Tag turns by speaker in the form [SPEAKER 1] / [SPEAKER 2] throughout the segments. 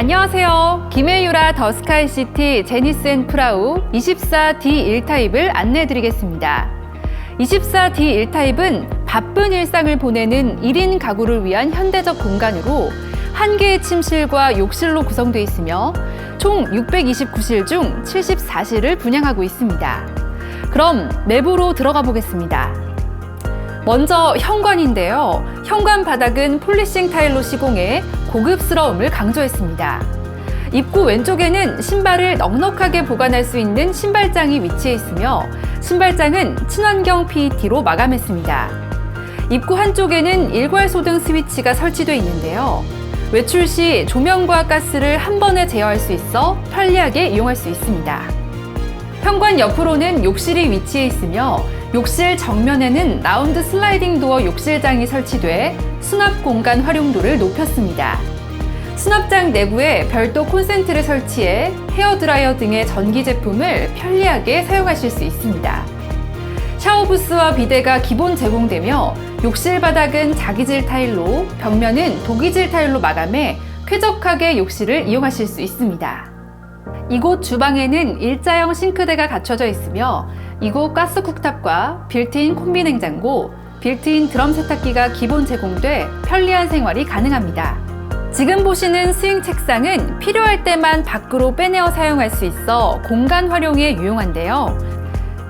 [SPEAKER 1] 안녕하세요. 김혜유라 더 스카이시티 제니스 앤 프라우 24D 1타입을 안내해 드리겠습니다. 24D 1타입은 바쁜 일상을 보내는 1인 가구를 위한 현대적 공간으로 한 개의 침실과 욕실로 구성되어 있으며 총 629실 중 74실을 분양하고 있습니다. 그럼 내부로 들어가 보겠습니다. 먼저 현관인데요. 현관 바닥은 폴리싱 타일로 시공해 고급스러움을 강조했습니다. 입구 왼쪽에는 신발을 넉넉하게 보관할 수 있는 신발장이 위치해 있으며 신발장은 친환경 PET로 마감했습니다. 입구 한쪽에는 일괄소등 스위치가 설치되어 있는데요. 외출 시 조명과 가스를 한 번에 제어할 수 있어 편리하게 이용할 수 있습니다. 현관 옆으로는 욕실이 위치해 있으며 욕실 정면에는 라운드 슬라이딩 도어 욕실장이 설치돼 수납 공간 활용도를 높였습니다. 수납장 내부에 별도 콘센트를 설치해 헤어드라이어 등의 전기 제품을 편리하게 사용하실 수 있습니다. 샤워 부스와 비데가 기본 제공되며 욕실 바닥은 자기질 타일로 벽면은 도기질 타일로 마감해 쾌적하게 욕실을 이용하실 수 있습니다. 이곳 주방에는 일자형 싱크대가 갖춰져 있으며 이곳 가스 쿡탑과 빌트인 콤비 냉장고, 빌트인 드럼 세탁기가 기본 제공돼 편리한 생활이 가능합니다. 지금 보시는 스윙 책상은 필요할 때만 밖으로 빼내어 사용할 수 있어 공간 활용에 유용한데요.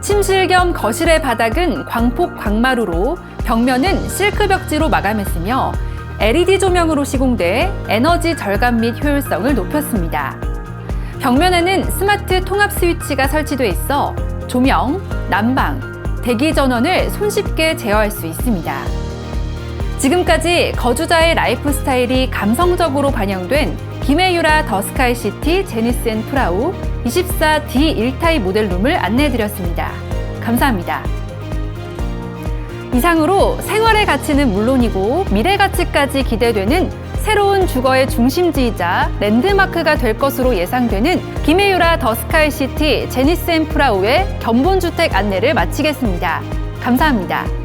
[SPEAKER 1] 침실 겸 거실의 바닥은 광폭 광마루로 벽면은 실크 벽지로 마감했으며 LED 조명으로 시공돼 에너지 절감 및 효율성을 높였습니다. 벽면에는 스마트 통합 스위치가 설치돼 있어 조명, 난방, 대기 전원을 손쉽게 제어할 수 있습니다. 지금까지 거주자의 라이프 스타일이 감성적으로 반영된 김해유라 더 스카이 시티 제니스 앤 프라우 24D 1타입 모델룸을 안내해드렸습니다. 감사합니다. 이상으로 생활의 가치는 물론이고 미래 가치까지 기대되는 새로운 주거의 중심지이자 랜드마크가 될 것으로 예상되는 김해유라 더 스카이 시티 제니스 앤 프라우의 견본주택 안내를 마치겠습니다. 감사합니다.